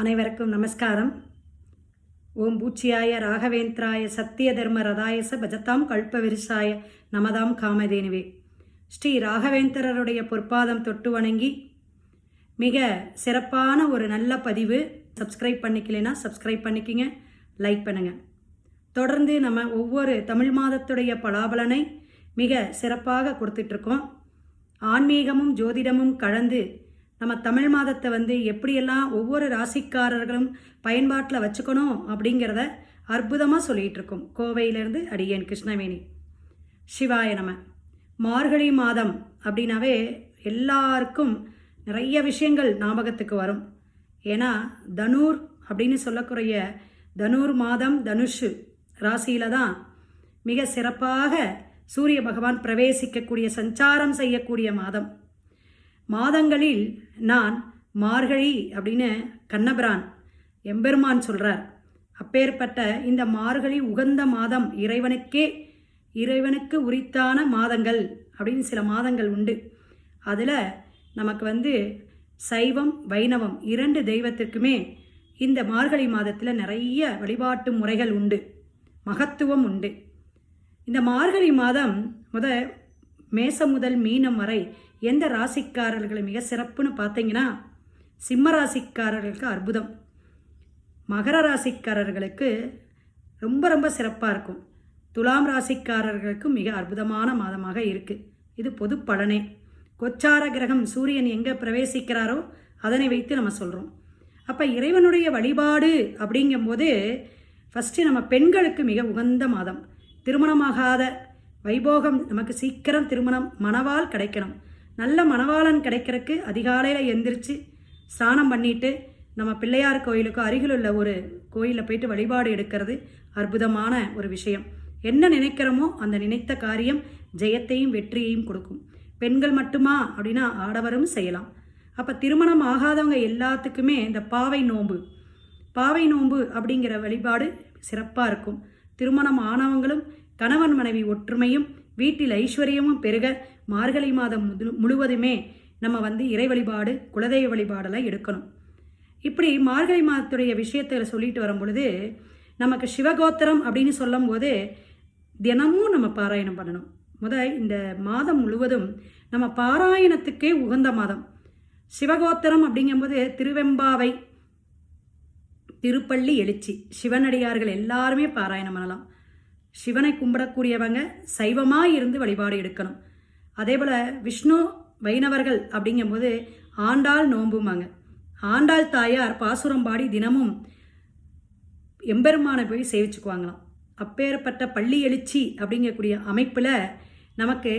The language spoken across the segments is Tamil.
அனைவருக்கும் நமஸ்காரம். ஓம் பூச்சியாய ராகவேந்திராய சத்திய தர்ம ரதாயச பஜதாம் கல்பவிரிசாய நமதாம் காமதேனுவே. ஸ்ரீ ராகவேந்திரருடைய பொற்பாதம் தொட்டு வணங்கி மிக சிறப்பான ஒரு நல்ல பதிவு. சப்ஸ்கிரைப் பண்ணிக்கலைன்னா சப்ஸ்கிரைப் பண்ணிக்கிங்க லைக் பண்ணுங்க. தொடர்ந்து நம்ம ஒவ்வொரு தமிழ் மாதத்துடைய பலாபலனை மிக சிறப்பாக கொடுத்துட்ருக்கோம் ஆன்மீகமும் ஜோதிடமும் கலந்து நம்ம தமிழ் மாதத்தை வந்து எப்படியெல்லாம் ஒவ்வொரு ராசிக்காரர்களும் பயன்பாட்டில் வச்சுக்கணும் அப்படிங்கிறத அற்புதமாக சொல்லிகிட்டு இருக்கோம் கோவையிலேருந்து அடியேன் கிருஷ்ணவேணி. சிவாய நம. மார்கழி மாதம் அப்படின்னாவே எல்லாருக்கும் நிறைய விஷயங்கள் ஞாபகத்துக்கு வரும். ஏன்னா தனுர் அப்படின்னு சொல்லக்கூடிய தனுர் மாதம் தனுஷு ராசியில தான் மிக சிறப்பாக சூரிய பகவான் பிரவேசிக்கக்கூடிய சஞ்சாரம் செய்யக்கூடிய மாதம். மாதங்களில் நான் மார்கழி அப்படின்னு கண்ணபிரான் எம்பெருமான் சொல்கிறார் அப்பேற்பட்ட இந்த மார்கழி உகந்த மாதம் இறைவனுக்கே இறைவனுக்கு உரித்தான மாதங்கள் அப்படின்னு சில மாதங்கள் உண்டு. அதில் நமக்கு வந்து சைவம் வைணவம் இரண்டு தெய்வத்திற்குமே இந்த மார்கழி மாதத்தில் நிறைய வழிபாட்டு முறைகள் உண்டு. மகத்துவம் உண்டு. இந்த மார்கழி மாதம் முத மேசம் முதல் மீனம் வரை எந்த ராசிக்காரர்கள் மிக சிறப்புன்னு பார்த்தீங்கன்னா சிம்ம ராசிக்காரர்களுக்கு அற்புதம். மகர ராசிக்காரர்களுக்கு ரொம்ப ரொம்ப சிறப்பாக இருக்கும். துலாம் ராசிக்காரர்களுக்கு மிக அற்புதமான மாதமாக இருக்குது இது பொது பலனே. கொச்சார கிரகம் சூரியன் எங்கே பிரவேசிக்கிறாரோ அதனை வைத்து நம்ம சொல்கிறோம் அப்போ இறைவனுடைய வழிபாடு அப்படிங்கும்போது ஃபஸ்ட்டு நம்ம பெண்களுக்கு மிக உகந்த மாதம். திருமணமாகாத வைபோகம் நமக்கு சீக்கிரம் திருமணம் மணவால் கிடைக்கணும். நல்ல மணவாளன் கிடைக்கிறதுக்கு அதிகாலையில் எந்திரிச்சு ஸ்நானம் பண்ணிட்டு நம்ம பிள்ளையார் கோயிலுக்கு அருகில் உள்ள ஒரு கோயிலில் போயிட்டு வழிபாடு எடுக்கிறது அற்புதமான ஒரு விஷயம். என்ன நினைக்கிறோமோ அந்த நினைத்த காரியம் ஜெயத்தையும் வெற்றியையும் கொடுக்கும். பெண்கள் மட்டுமா அப்படின்னா ஆடவரும் செய்யலாம். அப்போ திருமணம் ஆகாதவங்க எல்லாத்துக்குமே இந்த பாவை நோம்பு பாவை நோம்பு அப்படிங்கிற வழிபாடு சிறப்பாக இருக்கும். திருமணம் ஆனவங்களும் கணவன் மனைவி ஒற்றுமையும் வீட்டில் ஐஸ்வர்யமும் பெருக மார்கழி மாதம் முழுவதுமே நம்ம வந்து இறை வழிபாடு குலதெய்வ வழிபாடெல்லாம் எடுக்கணும். இப்படி மார்கழி மாதத்துடைய விஷயத்தை சொல்லிட்டு வரும் பொழுது நமக்கு சிவகோத்திரம் அப்படின்னு சொல்லும்போது தினமும் நம்ம பாராயணம் பண்ணணும். முத இந்த மாதம் முழுவதும் நம்ம பாராயணத்துக்கே உகந்த மாதம். சிவகோத்திரம் அப்படிங்கும்போது திருவெம்பாவை திருப்பள்ளி எழுச்சி. சிவனடியார்கள் எல்லாருமே பாராயணம் பண்ணலாம். சிவனை கும்பிடக்கூடியவங்க சைவமாக இருந்து வழிபாடு எடுக்கணும். அதே போல் விஷ்ணு வைணவர்கள் அப்படிங்கும்போது ஆண்டாள் நோம்புமாங்க ஆண்டாள் தாயார் பாசுரம் பாடி தினமும் எம்பெருமானை போய் சேவிச்சுக்குவாங்களாம். அப்பேற்பட்ட பள்ளி எழுச்சி அப்படிங்கக்கூடிய அமைப்பில் நமக்கு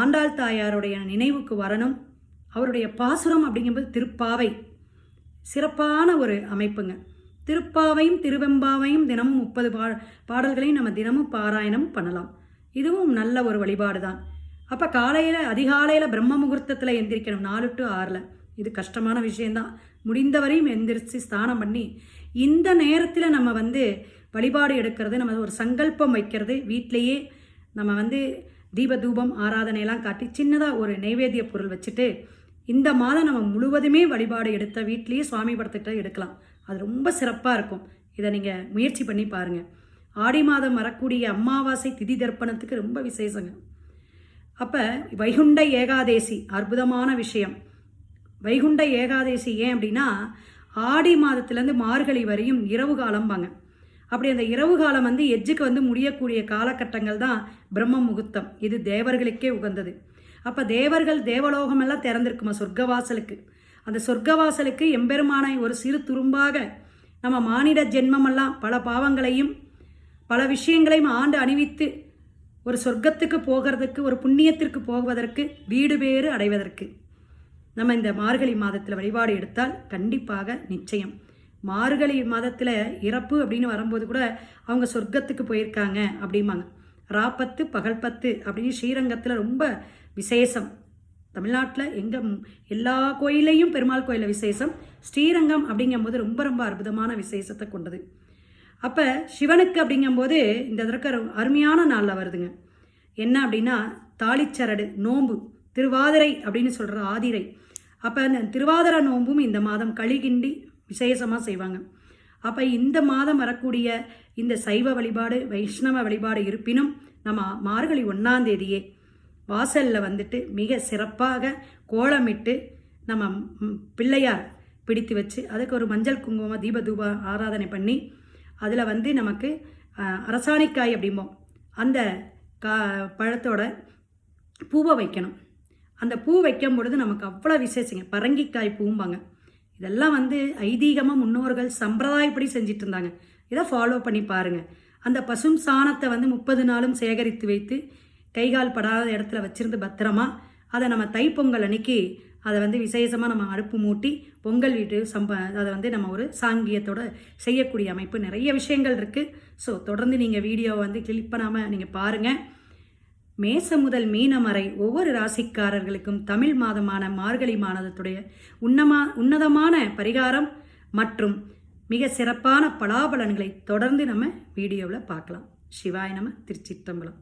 ஆண்டாள் தாயாருடைய நினைவுக்கு வரணும். அவருடைய பாசுரம் அப்படிங்கும்போது திருப்பாவை. சிறப்பான ஒரு அமைப்புங்க. திருப்பாவையும் திருவெம்பாவையும் தினமும் முப்பது பா பாடல்களையும் நம்ம தினமும் பாராயணம் பண்ணலாம். இதுவும் நல்ல ஒரு வழிபாடு தான் அப்போ காலையில் அதிகாலையில் பிரம்ம முகூர்த்தத்தில் எந்திரிக்கணும் நாலு டு ஆறில். இது கஷ்டமான விஷயந்தான் முடிந்தவரையும் எந்திரிச்சு ஸ்நானம் பண்ணி இந்த நேரத்தில் நம்ம வந்து வழிபாடு எடுக்கிறது நம்ம ஒரு சங்கல்பம் வைக்கிறது வீட்டிலையே நம்ம வந்து தீப தூபம் ஆராதனையெல்லாம் காட்டி சின்னதாக ஒரு நைவேத்திய பொருள் வச்சுட்டு இந்த மாதம் நம்ம முழுவதுமே வழிபாடு எடுத்த வீட்லேயே சுவாமி படத்துக்கிட்ட எடுக்கலாம். அது ரொம்ப சிறப்பாக இருக்கும். இதை நீங்கள் முயற்சி பண்ணி பாருங்கள் ஆடி மாதம் வரக்கூடிய அமாவாசை திதி தர்ப்பணத்துக்கு ரொம்ப விசேஷங்க. அப்போ வைகுண்ட ஏகாதேசி அற்புதமான விஷயம். வைகுண்ட ஏகாதேசி ஏன் அப்படின்னா ஆடி மாதத்துலேருந்து மார்கழி வரையும் இரவு காலம்பாங்க. அப்படி அந்த இரவு காலம் வந்து எஜ்ஜுக்கு வந்து முடியக்கூடிய காலகட்டங்கள் தான் பிரம்ம முகூர்த்தம். இது தேவர்களுக்கே உகந்தது. அப்போ தேவர்கள் தேவலோகமெல்லாம் திறந்திருக்குமா சொர்க்கவாசலுக்கு? அந்த சொர்க்கவாசலுக்கு எம்பெருமானை ஒரு சிறு துரும்பாக நம்ம மானிட ஜென்மமெல்லாம் பல பாவங்களையும் பல விஷயங்களையும் ஆண்டு அணிவித்து ஒரு சொர்க்கத்துக்கு போகிறதுக்கு ஒரு புண்ணியத்திற்கு போவதற்கு வீடு பேறு அடைவதற்கு. நம்ம இந்த மார்கழி மாதத்தில் வழிபாடு எடுத்தால் கண்டிப்பாக நிச்சயம். மார்கழி மாதத்தில் இறப்பு அப்படின்னு வரும்போது கூட அவங்க சொர்க்கத்துக்கு போயிருக்காங்க அப்படிம்பாங்க. ராப்பத்து பகல் பத்து அப்படின்னு ஸ்ரீரங்கத்தில் ரொம்ப விசேஷம். தமிழ்நாட்டில் எங்கே எல்லா கோயிலையும் பெருமாள் கோயிலில் விசேஷம். ஸ்ரீரங்கம் அப்படிங்கும்போது ரொம்ப ரொம்ப அற்புதமான விசேஷத்தை கொண்டது. அப்போ சிவனுக்கு அப்படிங்கும்போது இந்த தடவை அருமையான நாளில் வருதுங்க. என்ன அப்படின்னா தாளிச்சரடு நோன்பு திருவாதிரை அப்படின்னு சொல்கிற ஆதிரை. அப்போ அந்த திருவாதிரை நோன்பும் இந்த மாதம் களிகிண்டி விசேஷமாக செய்வாங்க. அப்போ இந்த மாதம் வரக்கூடிய இந்த சைவ வழிபாடு வைஷ்ணவ வழிபாடு இருப்பினும் நம்ம மார்கழி ஒன்றாந்தேதியே வாசலில் வந்துட்டு மிக சிறப்பாக கோலமிட்டு நம்ம பிள்ளையார் பிடித்து வச்சு அதுக்கு ஒரு மஞ்சள் குங்குமம் தீப தூப ஆராதனை பண்ணி அதில் வந்து நமக்கு அரசாணிக்காய் அப்படிம்போம். அந்த கா பழத்தோட பூவை வைக்கணும். அந்த பூ வைக்கும் பொழுது நமக்கு அவ்வளோ விசேஷங்க. பரங்கிக்காய் பூம்பாங்க. இதெல்லாம் வந்து ஐதீகமாக முன்னோர்கள் சம்பிரதாயப்படி செஞ்சிட்டு இருந்தாங்க இதை ஃபாலோ பண்ணி பாருங்கள் அந்த பசும் சாணத்தை வந்து முப்பது நாளும் சேகரித்து வைத்து கைகால் படாத இடத்துல வச்சுருந்து பத்திரமா அதை நம்ம தைப்பொங்கல் அன்னைக்கு அதை வந்து விசேஷமாக நம்ம அடுப்பு மூட்டி பொங்கல் வீட்டு சம்ப அதை வந்து நம்ம ஒரு சாங்கியத்தோட செய்யக்கூடிய அமைப்பு நிறைய விஷயங்கள் இருக்குது ஸோ தொடர்ந்து நீங்கள் வீடியோவை வந்து கிளிக் பண்ணாமல் நீங்கள் பாருங்கள் மேச முதல் மீனம் வரை ஒவ்வொரு ராசிக்காரர்களுக்கும் தமிழ் மாதமான மார்கழி மாதத்துடைய உன்னமா உன்னதமான பரிகாரம் மற்றும் மிக சிறப்பான பலாபலன்களை தொடர்ந்து நம்ம வீடியோவில் பார்க்கலாம். சிவாய் நம திருச்சிற்றம்பலம்.